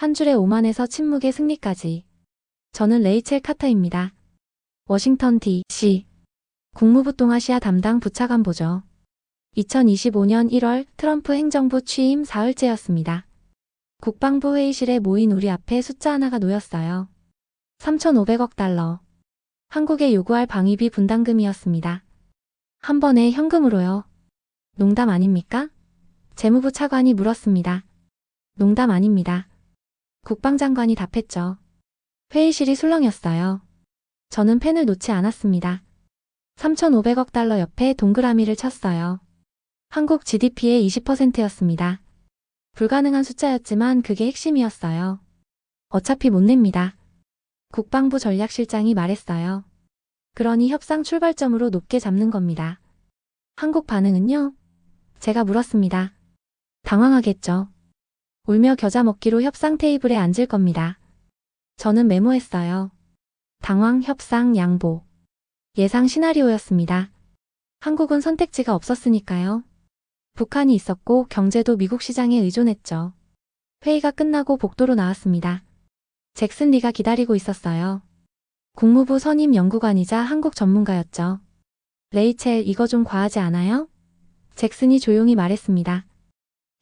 한 줄에 오만에서 침묵의 승리까지. 저는 레이첼 카터입니다. 워싱턴 D.C. 국무부 동아시아 담당 부차관보죠. 2025년 1월 트럼프 행정부 취임 사흘째였습니다. 국방부 회의실에 모인 우리 앞에 숫자 하나가 놓였어요. 3,500억 달러. 한국에 요구할 방위비 분담금이었습니다. 한 번에 현금으로요. 농담 아닙니까? 재무부 차관이 물었습니다. 농담 아닙니다. 국방장관이 답했죠. 회의실이 술렁였어요. 저는 펜을 놓지 않았습니다. 3,500억 달러 옆에 동그라미를 쳤어요. 한국 GDP의 20%였습니다. 불가능한 숫자였지만 그게 핵심이었어요. 어차피 못 냅니다. 국방부 전략실장이 말했어요. 그러니 협상 출발점으로 높게 잡는 겁니다. 한국 반응은요? 제가 물었습니다. 당황하겠죠. 울며 겨자 먹기로 협상 테이블에 앉을 겁니다. 저는 메모했어요. 당황, 협상, 양보. 예상 시나리오였습니다. 한국은 선택지가 없었으니까요. 북한이 있었고 경제도 미국 시장에 의존했죠. 회의가 끝나고 복도로 나왔습니다. 잭슨 리가 기다리고 있었어요. 국무부 선임 연구관이자 한국 전문가였죠. 레이첼 이거 좀 과하지 않아요? 잭슨이 조용히 말했습니다.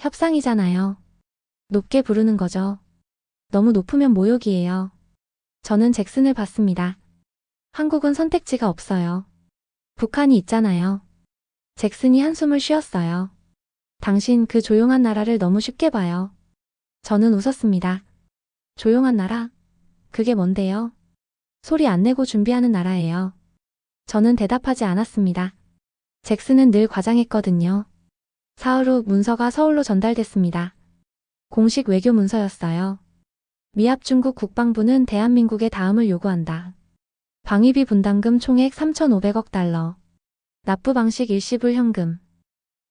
협상이잖아요. 높게 부르는 거죠. 너무 높으면 모욕이에요. 저는 잭슨을 봤습니다. 한국은 선택지가 없어요. 북한이 있잖아요. 잭슨이 한숨을 쉬었어요. 당신 그 조용한 나라를 너무 쉽게 봐요. 저는 웃었습니다. 조용한 나라? 그게 뭔데요? 소리 안 내고 준비하는 나라예요. 저는 대답하지 않았습니다. 잭슨은 늘 과장했거든요. 사흘 후 문서가 서울로 전달됐습니다. 공식 외교 문서였어요. 미합 중국 국방부는 대한민국의 다음을 요구한다. 방위비 분담금 총액 3,500억 달러. 납부 방식 일시불 현금.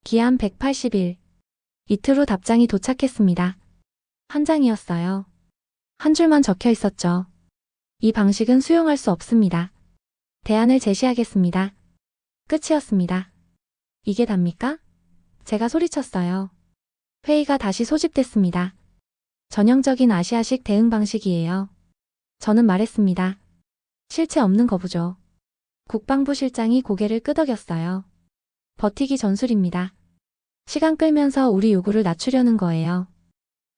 기한 180일. 이틀 후 답장이 도착했습니다. 한 장이었어요. 한 줄만 적혀 있었죠. 이 방식은 수용할 수 없습니다. 대안을 제시하겠습니다. 끝이었습니다. 이게 답니까? 제가 소리쳤어요. 회의가 다시 소집됐습니다. 전형적인 아시아식 대응 방식이에요. 저는 말했습니다. 실체 없는 거부죠. 국방부 실장이 고개를 끄덕였어요. 버티기 전술입니다. 시간 끌면서 우리 요구를 낮추려는 거예요.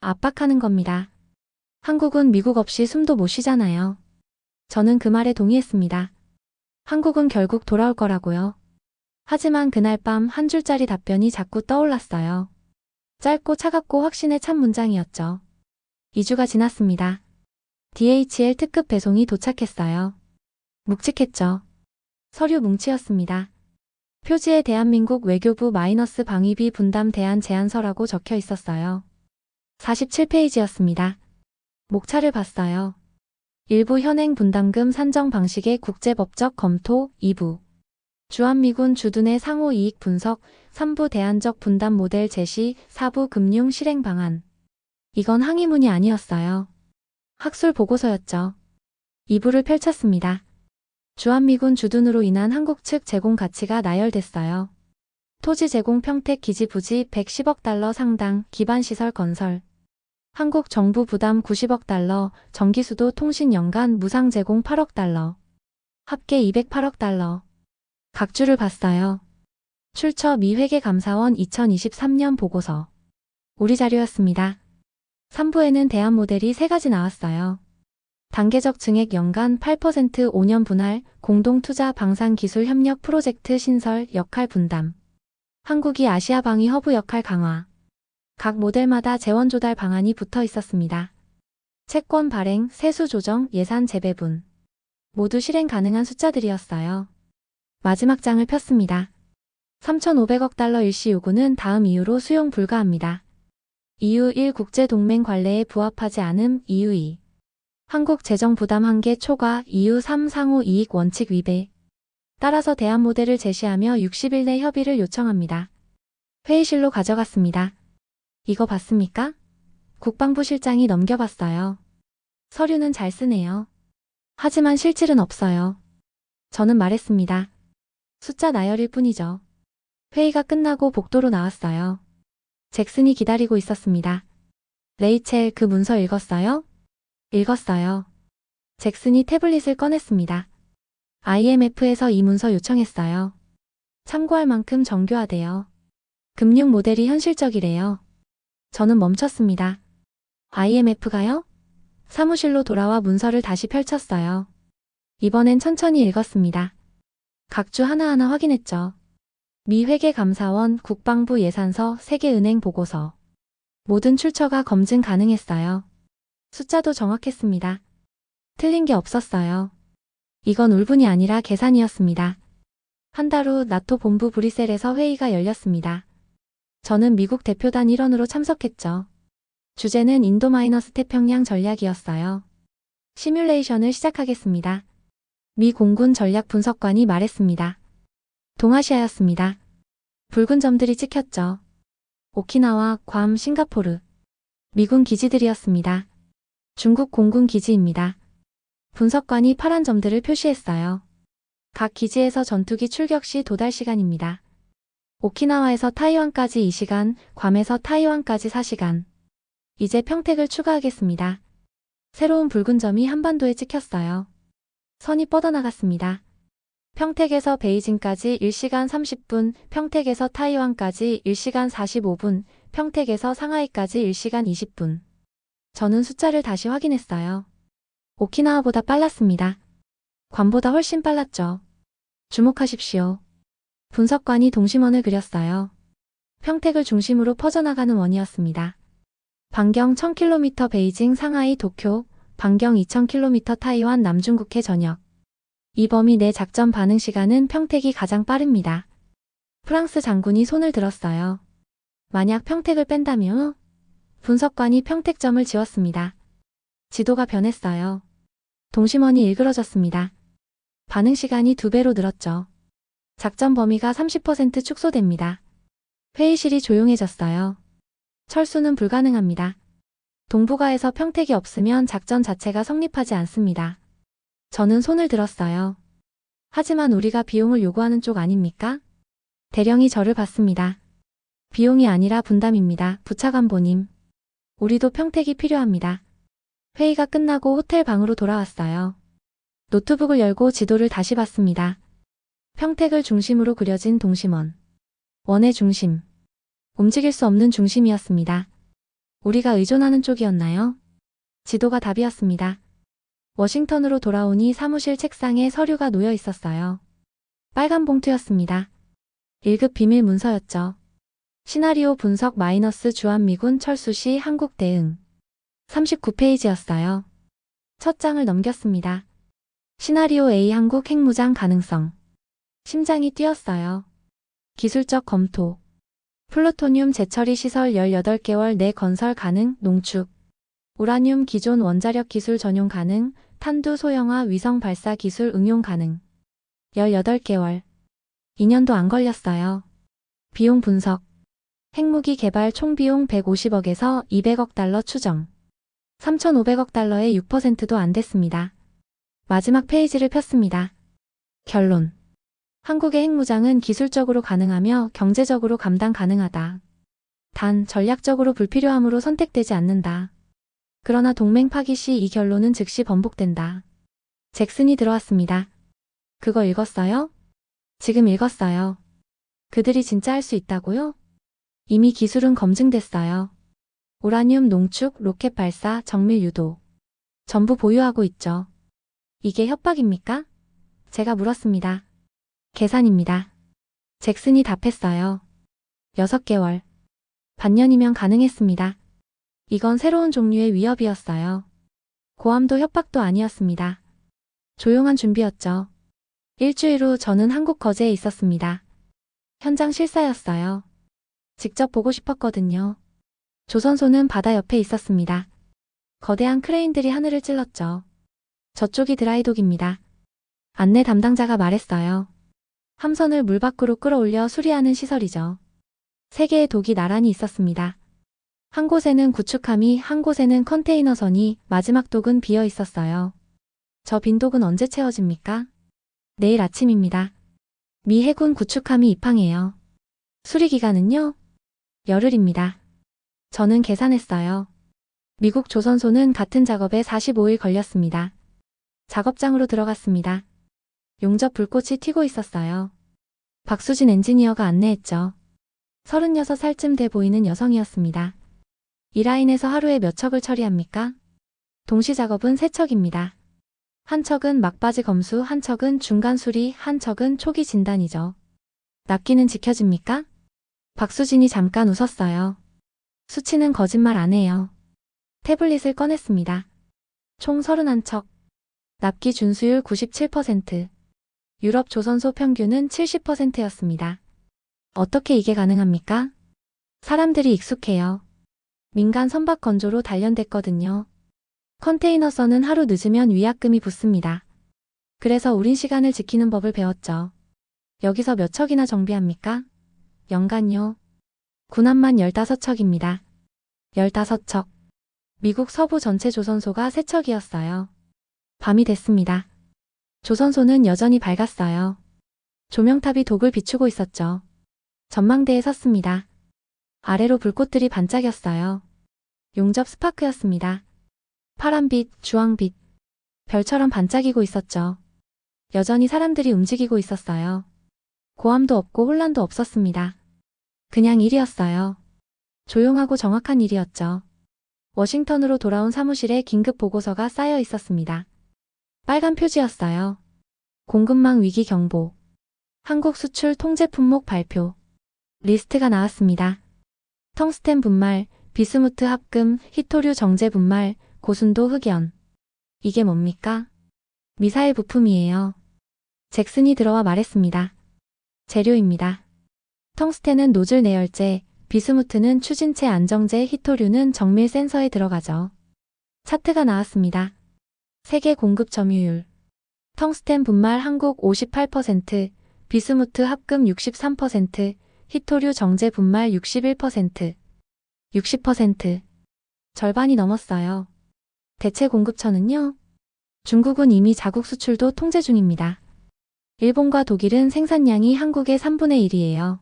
압박하는 겁니다. 한국은 미국 없이 숨도 못 쉬잖아요. 저는 그 말에 동의했습니다. 한국은 결국 돌아올 거라고요. 하지만 그날 밤 한 줄짜리 답변이 자꾸 떠올랐어요. 짧고 차갑고 확신에 찬 문장이었죠. 2주가 지났습니다. DHL 특급 배송이 도착했어요. 묵직했죠. 서류 뭉치였습니다. 표지에 대한민국 외교부 마이너스 방위비 분담 대안 제안서라고 적혀 있었어요. 47페이지였습니다. 목차를 봤어요. 일부 현행 분담금 산정 방식의 국제법적 검토 2부. 주한미군 주둔의 상호 이익 분석 3부 대안적 분담 모델 제시 4부 금융 실행 방안. 이건 항의문이 아니었어요. 학술 보고서였죠. 2부를 펼쳤습니다. 주한미군 주둔으로 인한 한국 측 제공 가치가 나열됐어요. 토지 제공 평택 기지 부지 110억 달러 상당 기반시설 건설. 한국 정부 부담 90억 달러, 전기수도 통신 연간 무상 제공 8억 달러. 합계 208억 달러. 각주를 봤어요. 출처 미 회계감사원 2023년 보고서. 우리 자료였습니다. 3부에는 대안 모델이 3가지 나왔어요. 단계적 증액 연간 8% 5년 분할, 공동투자 방산기술 협력 프로젝트 신설 역할 분담. 한국이 아시아 방위 허브 역할 강화. 각 모델마다 재원 조달 방안이 붙어 있었습니다. 채권 발행, 세수 조정, 예산 재배분. 모두 실행 가능한 숫자들이었어요. 마지막 장을 폈습니다. 3,500억 달러 일시 요구는 다음 이유로 수용 불가합니다. 이유 1 국제 동맹 관례에 부합하지 않음 이유 2 한국 재정 부담 한계 초과 이유 3 상호 이익 원칙 위배 따라서 대안 모델을 제시하며 60일 내 협의를 요청합니다. 회의실로 가져갔습니다. 이거 봤습니까? 국방부 실장이 넘겨봤어요. 서류는 잘 쓰네요. 하지만 실질은 없어요. 저는 말했습니다. 숫자 나열일 뿐이죠. 회의가 끝나고 복도로 나왔어요. 잭슨이 기다리고 있었습니다. 레이첼 그 문서 읽었어요? 읽었어요. 잭슨이 태블릿을 꺼냈습니다. IMF에서 이 문서 요청했어요. 참고할 만큼 정교하대요. 금융 모델이 현실적이래요. 저는 멈췄습니다. IMF가요? 사무실로 돌아와 문서를 다시 펼쳤어요. 이번엔 천천히 읽었습니다. 각주 하나하나 확인했죠. 미 회계감사원, 국방부 예산서, 세계은행 보고서. 모든 출처가 검증 가능했어요. 숫자도 정확했습니다. 틀린 게 없었어요. 이건 울분이 아니라 계산이었습니다. 한 달 후 나토 본부 브뤼셀에서 회의가 열렸습니다. 저는 미국 대표단 일원으로 참석했죠. 주제는 인도-마이너스 태평양 전략이었어요. 시뮬레이션을 시작하겠습니다. 미 공군 전략 분석관이 말했습니다. 동아시아였습니다. 붉은 점들이 찍혔죠. 오키나와, 괌, 싱가포르. 미군 기지들이었습니다. 중국 공군 기지입니다. 분석관이 파란 점들을 표시했어요. 각 기지에서 전투기 출격 시 도달 시간입니다. 오키나와에서 타이완까지 2시간, 괌에서 타이완까지 4시간. 이제 평택을 추가하겠습니다. 새로운 붉은 점이 한반도에 찍혔어요. 선이 뻗어나갔습니다. 평택에서 베이징까지 1시간 30분, 평택에서 타이완까지 1시간 45분, 평택에서 상하이까지 1시간 20분. 저는 숫자를 다시 확인했어요. 오키나와보다 빨랐습니다. 괌보다 훨씬 빨랐죠. 주목하십시오. 분석관이 동심원을 그렸어요. 평택을 중심으로 퍼져나가는 원이었습니다. 반경 1000km 베이징, 상하이, 도쿄, 반경 2000km 타이완, 남중국해 전역. 이 범위 내 작전 반응 시간은 평택이 가장 빠릅니다. 프랑스 장군이 손을 들었어요. 만약 평택을 뺀다면 분석관이 평택점을 지웠습니다. 지도가 변했어요. 동심원이 일그러졌습니다. 반응 시간이 두 배로 늘었죠. 작전 범위가 30% 축소됩니다. 회의실이 조용해졌어요. 철수는 불가능합니다. 동북아에서 평택이 없으면 작전 자체가 성립하지 않습니다. 저는 손을 들었어요. 하지만 우리가 비용을 요구하는 쪽 아닙니까? 대령이 저를 봤습니다. 비용이 아니라 분담입니다. 부차관보님. 우리도 평택이 필요합니다. 회의가 끝나고 호텔 방으로 돌아왔어요. 노트북을 열고 지도를 다시 봤습니다. 평택을 중심으로 그려진 동심원. 원의 중심. 움직일 수 없는 중심이었습니다. 우리가 의존하는 쪽이었나요? 지도가 답이었습니다. 워싱턴으로 돌아오니 사무실 책상에 서류가 놓여 있었어요. 빨간 봉투였습니다. 1급 비밀 문서였죠. 시나리오 분석 마이너스 주한미군 철수 시 한국 대응. 39페이지였어요. 첫 장을 넘겼습니다. 시나리오 A 한국 핵무장 가능성. 심장이 뛰었어요. 기술적 검토. 플루토늄 재처리 시설 18개월 내 건설 가능, 농축. 우라늄 기존 원자력 기술 전용 가능, 탄두 소형화 위성 발사 기술 응용 가능. 18개월. 2년도 안 걸렸어요. 비용 분석. 핵무기 개발 총 비용 150억에서 200억 달러 추정. 3,500억 달러의 6%도 안 됐습니다. 마지막 페이지를 폈습니다. 결론. 한국의 핵무장은 기술적으로 가능하며 경제적으로 감당 가능하다. 단 전략적으로 불필요함으로 선택되지 않는다. 그러나 동맹 파기 시 이 결론은 즉시 번복된다. 잭슨이 들어왔습니다. 그거 읽었어요? 지금 읽었어요. 그들이 진짜 할 수 있다고요? 이미 기술은 검증됐어요. 우라늄 농축, 로켓 발사, 정밀 유도. 전부 보유하고 있죠. 이게 협박입니까? 제가 물었습니다. 계산입니다. 잭슨이 답했어요. 6개월. 반년이면 가능했습니다. 이건 새로운 종류의 위협이었어요. 고함도 협박도 아니었습니다. 조용한 준비였죠. 일주일 후 저는 한국 거제에 있었습니다. 현장 실사였어요. 직접 보고 싶었거든요. 조선소는 바다 옆에 있었습니다. 거대한 크레인들이 하늘을 찔렀죠. 저쪽이 드라이독입니다. 안내 담당자가 말했어요. 함선을 물 밖으로 끌어올려 수리하는 시설이죠. 세 개의 독이 나란히 있었습니다. 한 곳에는 구축함이, 한 곳에는 컨테이너선이, 마지막 독은 비어 있었어요. 저 빈 독은 언제 채워집니까? 내일 아침입니다. 미 해군 구축함이 입항해요. 수리 기간은요? 열흘입니다. 저는 계산했어요. 미국 조선소는 같은 작업에 45일 걸렸습니다. 작업장으로 들어갔습니다. 용접 불꽃이 튀고 있었어요. 박수진 엔지니어가 안내했죠. 36살쯤 돼 보이는 여성이었습니다. 이 라인에서 하루에 몇 척을 처리합니까? 동시 작업은 세 척입니다. 한 척은 막바지 검수, 한 척은 중간 수리, 한 척은 초기 진단이죠. 납기는 지켜집니까? 박수진이 잠깐 웃었어요. 수치는 거짓말 안 해요. 태블릿을 꺼냈습니다. 총 31척. 납기 준수율 97%. 유럽 조선소 평균은 70%였습니다. 어떻게 이게 가능합니까? 사람들이 익숙해요. 민간 선박 건조로 단련됐거든요. 컨테이너 선은 하루 늦으면 위약금이 붙습니다. 그래서 우린 시간을 지키는 법을 배웠죠. 여기서 몇 척이나 정비합니까? 연간요. 군함만 15척입니다. 15척. 미국 서부 전체 조선소가 3척이었어요. 밤이 됐습니다. 조선소는 여전히 밝았어요. 조명탑이 독을 비추고 있었죠. 전망대에 섰습니다. 아래로 불꽃들이 반짝였어요. 용접 스파크였습니다. 파란빛, 주황빛. 별처럼 반짝이고 있었죠. 여전히 사람들이 움직이고 있었어요. 고함도 없고 혼란도 없었습니다. 그냥 일이었어요. 조용하고 정확한 일이었죠. 워싱턴으로 돌아온 사무실에 긴급 보고서가 쌓여 있었습니다. 빨간 표지였어요. 공급망 위기 경보. 한국 수출 통제 품목 발표. 리스트가 나왔습니다. 텅스텐 분말, 비스무트 합금, 히토류 정제 분말, 고순도 흑연. 이게 뭡니까? 미사일 부품이에요. 잭슨이 들어와 말했습니다. 재료입니다. 텅스텐은 노즐 내열재, 비스무트는 추진체 안정제, 히토류는 정밀 센서에 들어가죠. 차트가 나왔습니다. 세계 공급 점유율. 텅스텐 분말 한국 58%, 비스무트 합금 63%, 히토류 정제 분말 61%, 60%. 절반이 넘었어요. 대체 공급처는요? 중국은 이미 자국 수출도 통제 중입니다. 일본과 독일은 생산량이 한국의 3분의 1이에요.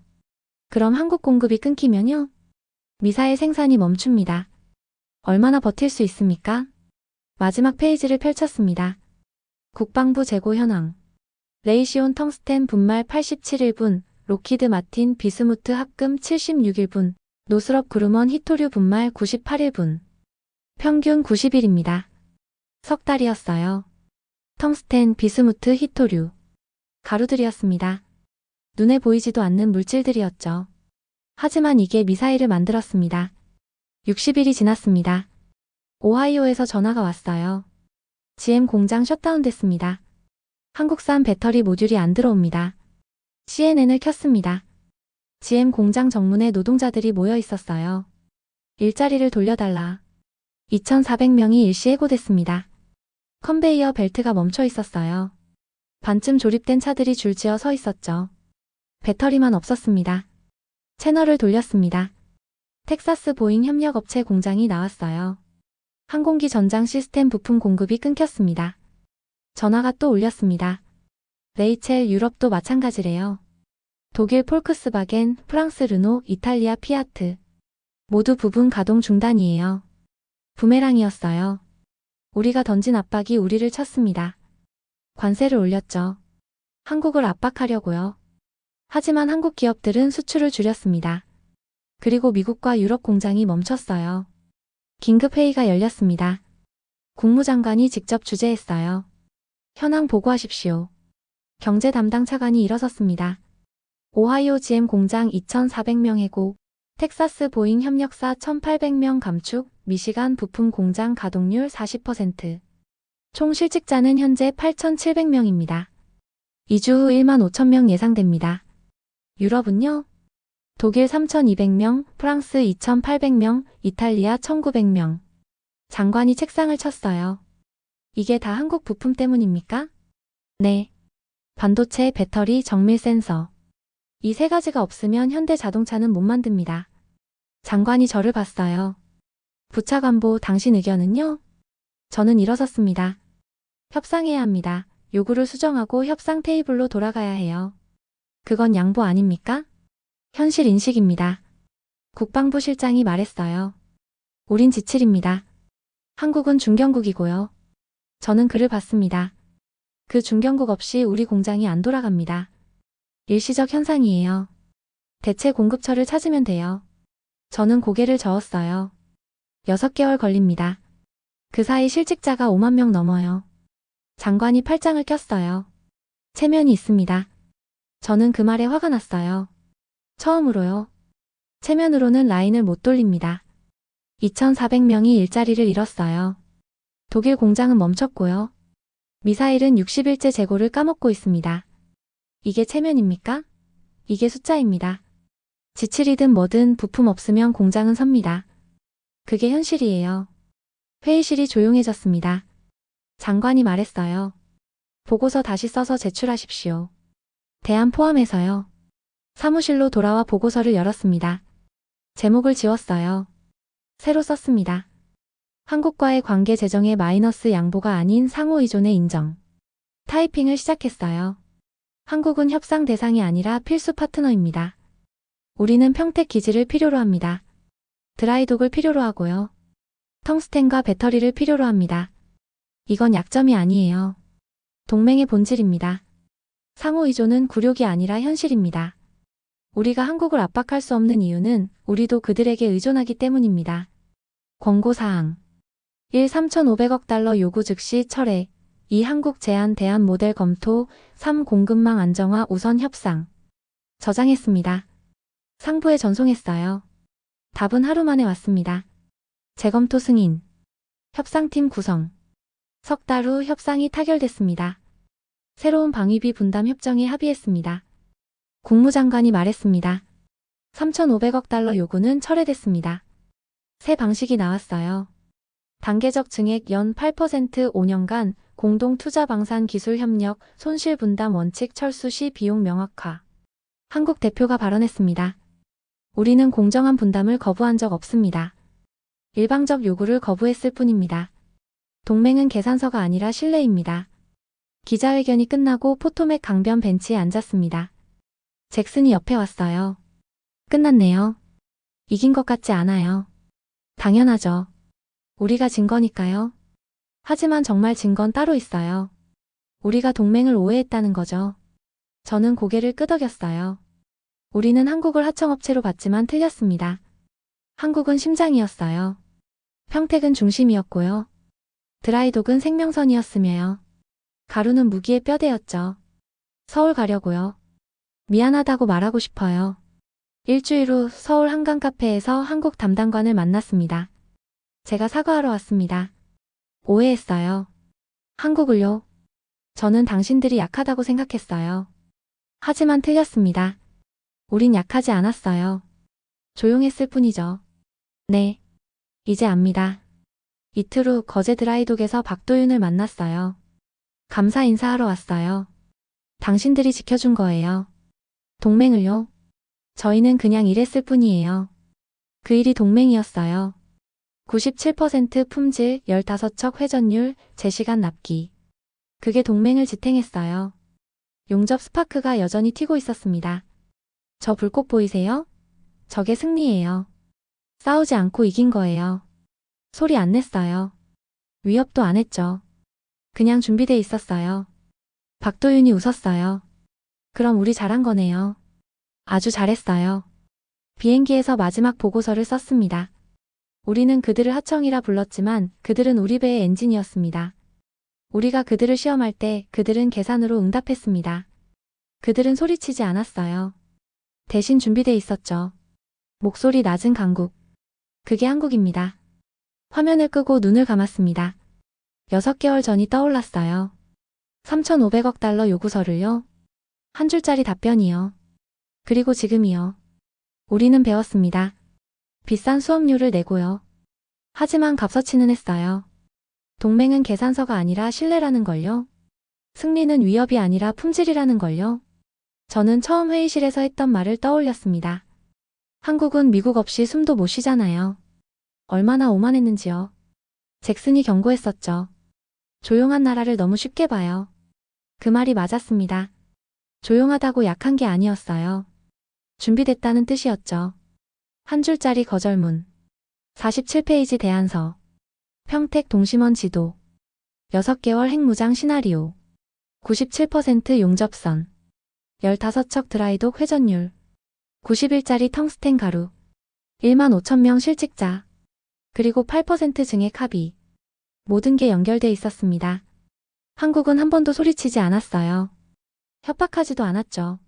그럼 한국 공급이 끊기면요? 미사일 생산이 멈춥니다. 얼마나 버틸 수 있습니까? 마지막 페이지를 펼쳤습니다. 국방부 재고 현황. 레이시온 텅스텐 분말 87일분, 로키드 마틴 비스무트 합금 76일분, 노스럽 그루먼 히토류 분말 98일분. 평균 90일입니다. 석 달이었어요. 텅스텐 비스무트 히토류. 가루들이었습니다. 눈에 보이지도 않는 물질들이었죠. 하지만 이게 미사일을 만들었습니다. 60일이 지났습니다. 오하이오에서 전화가 왔어요. GM 공장 셧다운됐습니다. 한국산 배터리 모듈이 안 들어옵니다. CNN을 켰습니다. GM 공장 정문에 노동자들이 모여 있었어요. 일자리를 돌려달라. 2,400명이 일시 해고됐습니다. 컨베이어 벨트가 멈춰 있었어요. 반쯤 조립된 차들이 줄지어 서 있었죠. 배터리만 없었습니다. 채널을 돌렸습니다. 텍사스 보잉 협력업체 공장이 나왔어요. 항공기 전장 시스템 부품 공급이 끊겼습니다. 전화가 또 울렸습니다. 레이첼 유럽도 마찬가지래요. 독일 폴크스바겐, 프랑스 르노, 이탈리아 피아트. 모두 부분 가동 중단이에요. 부메랑이었어요. 우리가 던진 압박이 우리를 쳤습니다. 관세를 올렸죠. 한국을 압박하려고요. 하지만 한국 기업들은 수출을 줄였습니다. 그리고 미국과 유럽 공장이 멈췄어요. 긴급 회의가 열렸습니다. 국무장관이 직접 주재했어요. 현황 보고하십시오. 경제 담당 차관이 일어섰습니다. 오하이오 GM 공장 2,400명 해고, 텍사스 보잉 협력사 1,800명 감축, 미시간 부품 공장 가동률 40%. 총 실직자는 현재 8,700명입니다. 2주 후 1만 5천명 예상됩니다. 유럽은요? 독일 3,200명, 프랑스 2,800명, 이탈리아 1,900명. 장관이 책상을 쳤어요. 이게 다 한국 부품 때문입니까? 네. 반도체, 배터리, 정밀 센서. 이 세 가지가 없으면 현대 자동차는 못 만듭니다. 장관이 저를 봤어요. 부차관보 당신 의견은요? 저는 일어섰습니다. 협상해야 합니다. 요구를 수정하고 협상 테이블로 돌아가야 해요. 그건 양보 아닙니까? 현실 인식입니다. 국방부 실장이 말했어요. 우린 지칠입니다. 한국은 중견국이고요. 저는 그를 봤습니다. 그 중견국 없이 우리 공장이 안 돌아갑니다. 일시적 현상이에요. 대체 공급처를 찾으면 돼요. 저는 고개를 저었어요. 6개월 걸립니다. 그 사이 실직자가 5만 명 넘어요. 장관이 팔짱을 꼈어요. 체면이 있습니다. 저는 그 말에 화가 났어요. 처음으로요. 체면으로는 라인을 못 돌립니다. 2,400명이 일자리를 잃었어요. 독일 공장은 멈췄고요. 미사일은 60일째 재고를 까먹고 있습니다. 이게 체면입니까? 이게 숫자입니다. 지출이든 뭐든 부품 없으면 공장은 섭니다. 그게 현실이에요. 회의실이 조용해졌습니다. 장관이 말했어요. 보고서 다시 써서 제출하십시오. 대안 포함해서요. 사무실로 돌아와 보고서를 열었습니다. 제목을 지웠어요. 새로 썼습니다. 한국과의 관계 재정의 마이너스 양보가 아닌 상호 의존의 인정. 타이핑을 시작했어요. 한국은 협상 대상이 아니라 필수 파트너입니다. 우리는 평택 기지를 필요로 합니다. 드라이독을 필요로 하고요. 텅스텐과 배터리를 필요로 합니다. 이건 약점이 아니에요. 동맹의 본질입니다. 상호 의존은 굴욕이 아니라 현실입니다. 우리가 한국을 압박할 수 없는 이유는 우리도 그들에게 의존하기 때문입니다. 권고사항 1. 3,500억 달러 요구 즉시 철회 2. 한국 제한 대안 모델 검토 3. 공급망 안정화 우선 협상 저장했습니다. 상부에 전송했어요. 답은 하루 만에 왔습니다. 재검토 승인 협상팀 구성 석 달 후 협상이 타결됐습니다. 새로운 방위비 분담 협정에 합의했습니다. 국무장관이 말했습니다. 3,500억 달러 요구는 철회됐습니다. 새 방식이 나왔어요. 단계적 증액 연 8% 5년간 공동 투자 방산 기술 협력 손실 분담 원칙 철수 시 비용 명확화. 한국 대표가 발언했습니다. 우리는 공정한 분담을 거부한 적 없습니다. 일방적 요구를 거부했을 뿐입니다. 동맹은 계산서가 아니라 신뢰입니다. 기자회견이 끝나고 포토맥 강변 벤치에 앉았습니다. 잭슨이 옆에 왔어요. 끝났네요. 이긴 것 같지 않아요. 당연하죠. 우리가 진 거니까요. 하지만 정말 진 건 따로 있어요. 우리가 동맹을 오해했다는 거죠. 저는 고개를 끄덕였어요. 우리는 한국을 하청업체로 봤지만 틀렸습니다. 한국은 심장이었어요. 평택은 중심이었고요. 드라이독은 생명선이었으며요. 가루는 무기의 뼈대였죠. 서울 가려고요. 미안하다고 말하고 싶어요. 일주일 후 서울 한강 카페에서 한국 담당관을 만났습니다. 제가 사과하러 왔습니다. 오해했어요. 한국을요. 저는 당신들이 약하다고 생각했어요. 하지만 틀렸습니다. 우린 약하지 않았어요. 조용했을 뿐이죠. 네. 이제 압니다. 이틀 후 거제 드라이독에서 박도윤을 만났어요. 감사 인사하러 왔어요. 당신들이 지켜준 거예요. 동맹을요? 저희는 그냥 일했을 뿐이에요. 그 일이 동맹이었어요. 97% 품질, 15척 회전율, 제시간 납기. 그게 동맹을 지탱했어요. 용접 스파크가 여전히 튀고 있었습니다. 저 불꽃 보이세요? 저게 승리예요. 싸우지 않고 이긴 거예요. 소리 안 냈어요. 위협도 안 했죠. 그냥 준비돼 있었어요. 박도윤이 웃었어요. 그럼 우리 잘한 거네요. 아주 잘했어요. 비행기에서 마지막 보고서를 썼습니다. 우리는 그들을 하청이라 불렀지만 그들은 우리 배의 엔진이었습니다. 우리가 그들을 시험할 때 그들은 계산으로 응답했습니다. 그들은 소리치지 않았어요. 대신 준비돼 있었죠. 목소리 낮은 강국. 그게 한국입니다. 화면을 끄고 눈을 감았습니다. 6개월 전이 떠올랐어요. 3,500억 달러 요구서를요. 한 줄짜리 답변이요. 그리고 지금이요. 우리는 배웠습니다. 비싼 수업료를 내고요. 하지만 값어치는 했어요. 동맹은 계산서가 아니라 신뢰라는 걸요. 승리는 위협이 아니라 품질이라는 걸요. 저는 처음 회의실에서 했던 말을 떠올렸습니다. 한국은 미국 없이 숨도 못 쉬잖아요. 얼마나 오만했는지요. 잭슨이 경고했었죠. 조용한 나라를 너무 쉽게 봐요. 그 말이 맞았습니다. 조용하다고 약한 게 아니었어요. 준비됐다는 뜻이었죠. 한 줄짜리 거절문. 47페이지 대안서. 평택 동심원 지도 6개월 핵무장 시나리오 97% 용접선 15척 드라이독 회전율 90일짜리 텅스텐 가루 1만 5천 명 실직자 그리고 8% 증액 합의 모든 게 연결돼 있었습니다. 한국은 한 번도 소리치지 않았어요. 협박하지도 않았죠.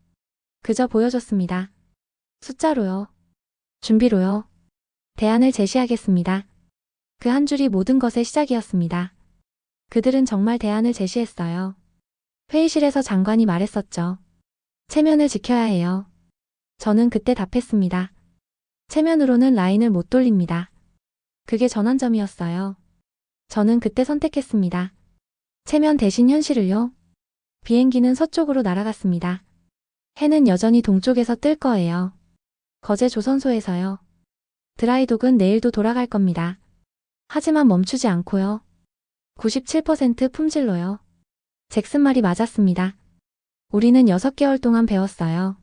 그저 보여줬습니다. 숫자로요. 준비로요. 대안을 제시하겠습니다. 그 한 줄이 모든 것의 시작이었습니다. 그들은 정말 대안을 제시했어요. 회의실에서 장관이 말했었죠. 체면을 지켜야 해요. 저는 그때 답했습니다. 체면으로는 라인을 못 돌립니다. 그게 전환점이었어요. 저는 그때 선택했습니다. 체면 대신 현실을요. 비행기는 서쪽으로 날아갔습니다. 해는 여전히 동쪽에서 뜰 거예요. 거제 조선소에서요. 드라이독은 내일도 돌아갈 겁니다. 하지만 멈추지 않고요. 97% 품질로요. 잭슨 말이 맞았습니다. 우리는 6개월 동안 배웠어요.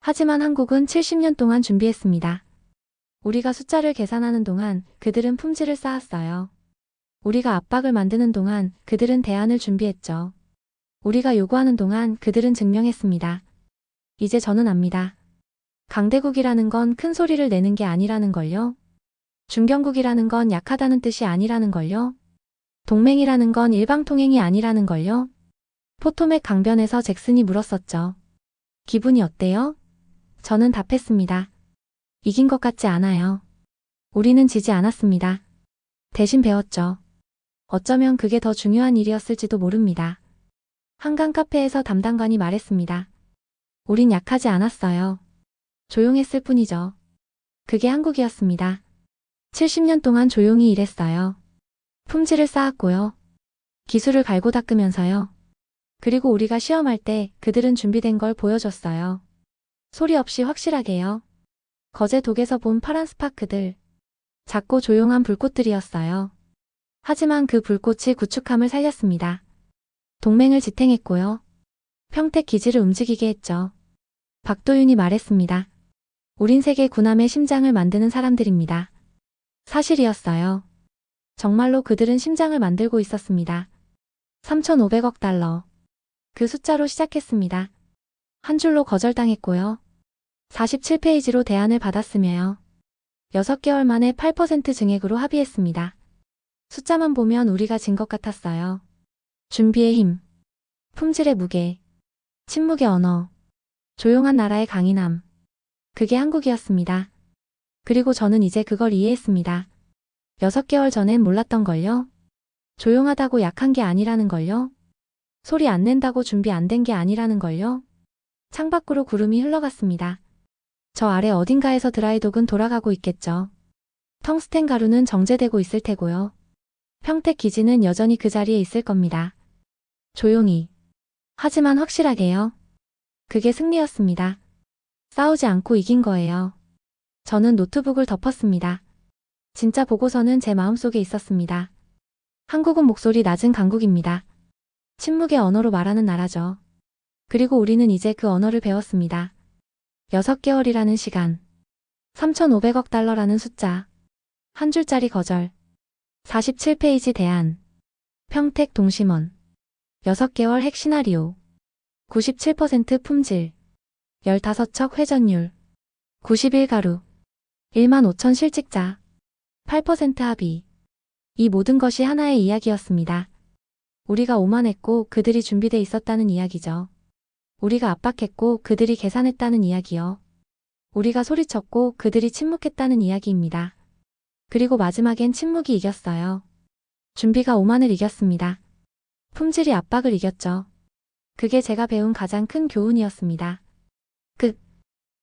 하지만 한국은 70년 동안 준비했습니다. 우리가 숫자를 계산하는 동안 그들은 품질을 쌓았어요. 우리가 압박을 만드는 동안 그들은 대안을 준비했죠. 우리가 요구하는 동안 그들은 증명했습니다. 이제 저는 압니다. 강대국이라는 건 큰 소리를 내는 게 아니라는 걸요. 중견국이라는 건 약하다는 뜻이 아니라는 걸요. 동맹이라는 건 일방통행이 아니라는 걸요. 포토맥 강변에서 잭슨이 물었었죠. 기분이 어때요? 저는 답했습니다. 이긴 것 같지 않아요. 우리는 지지 않았습니다. 대신 배웠죠. 어쩌면 그게 더 중요한 일이었을지도 모릅니다. 한강 카페에서 담당관이 말했습니다. 우린 약하지 않았어요. 조용했을 뿐이죠. 그게 한국이었습니다. 70년 동안 조용히 일했어요. 품질을 쌓았고요. 기술을 갈고 닦으면서요. 그리고 우리가 시험할 때 그들은 준비된 걸 보여줬어요. 소리 없이 확실하게요. 거제 독에서 본 파란 스파크들. 작고 조용한 불꽃들이었어요. 하지만 그 불꽃이 구축함을 살렸습니다. 동맹을 지탱했고요. 평택 기지를 움직이게 했죠. 박도윤이 말했습니다. 우린 세계 군함의 심장을 만드는 사람들입니다. 사실이었어요. 정말로 그들은 심장을 만들고 있었습니다. 3,500억 달러. 그 숫자로 시작했습니다. 한 줄로 거절당했고요. 47페이지로 대안을 받았으며요. 6개월 만에 8% 증액으로 합의했습니다. 숫자만 보면 우리가 진 것 같았어요. 준비의 힘, 품질의 무게, 침묵의 언어, 조용한 나라의 강인함. 그게 한국이었습니다. 그리고 저는 이제 그걸 이해했습니다. 6개월 전엔 몰랐던 걸요. 조용하다고 약한 게 아니라는 걸요. 소리 안 낸다고 준비 안 된 게 아니라는 걸요. 창밖으로 구름이 흘러갔습니다. 저 아래 어딘가에서 드라이독은 돌아가고 있겠죠. 텅스텐 가루는 정제되고 있을 테고요. 평택 기지는 여전히 그 자리에 있을 겁니다. 조용히. 하지만 확실하게요. 그게 승리였습니다. 싸우지 않고 이긴 거예요. 저는 노트북을 덮었습니다. 진짜 보고서는 제 마음속에 있었습니다. 한국은 목소리 낮은 강국입니다. 침묵의 언어로 말하는 나라죠. 그리고 우리는 이제 그 언어를 배웠습니다. 6개월이라는 시간. 3,500억 달러라는 숫자. 한 줄짜리 거절. 47페이지 대안. 평택 동심원. 6개월 핵 시나리오. 97% 품질. 15척 회전율. 90일 가루. 1만 5천 실직자. 8% 합의. 이 모든 것이 하나의 이야기였습니다. 우리가 오만했고 그들이 준비돼 있었다는 이야기죠. 우리가 압박했고 그들이 계산했다는 이야기요. 우리가 소리쳤고 그들이 침묵했다는 이야기입니다. 그리고 마지막엔 침묵이 이겼어요. 준비가 오만을 이겼습니다. 품질이 압박을 이겼죠. 그게 제가 배운 가장 큰 교훈이었습니다. 끝.